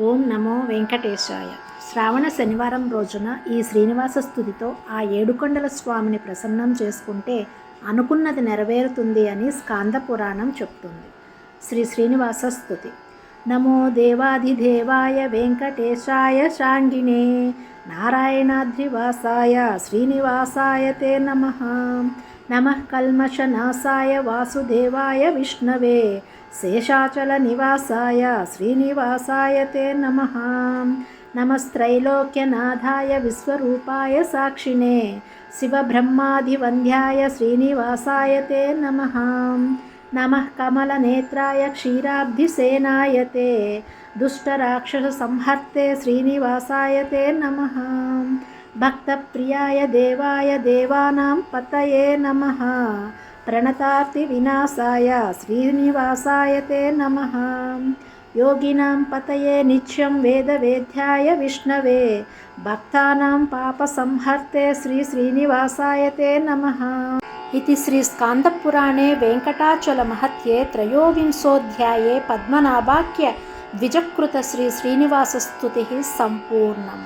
ఓం నమో వెంకటేశాయ. శ్రావణ శనివారం రోజున ఈ శ్రీనివాస స్థుతితో ఆ ఏడుకొండల స్వామిని ప్రసన్నం చేసుకుంటే అనుకున్నది నెరవేరుతుంది అని స్కాంద పురాణం చెప్తుంది. శ్రీ శ్రీనివాస స్థుతి. నమో దేవాధిదేవాయ వెంకటేశాయ శాంగినే నారాయణాద్రివాసాయ శ్రీనివాసాయ తే నమ. నమ కల్మషనాశాయ వాసుదేవాయ విష్ణవే శేషాచల నివాసాయ శ్రీనివాసాయ తే నమ. నమస్త్రైలోక్యనాథాయ విశ్వరూపాయ సాక్షిణే శివబ్రహ్మాదివంద్యాయ శ్రీనివాసాయ తే నమ. నమః కమలనేత్రాయ క్షీరాబ్ధిసేనాయ తే దుష్టరాక్షసంహర్తే శ్రీనివాసాయ తే నమః. భక్తప్రియాయ దేవాయ దేవానాం పతయే నమ ప్రణతార్తి వినాశాయ శ్రీనివాసాయ తే నమ యోగినాం పతయే నిత్యం వేదవేద్యాయ విష్ణవే భక్తానాం పాపసంహర్తే శ్రీ శ్రీనివాసాయ తే నమ ఇది శ్రీ స్కాందపురాణే వెంకటాచలమహత్యే త్రయోవింశోధ్యాయే పద్మనాభాఖ్య ద్విజకృత శ్రీ శ్రీనివాసస్థుతి సంపూర్ణం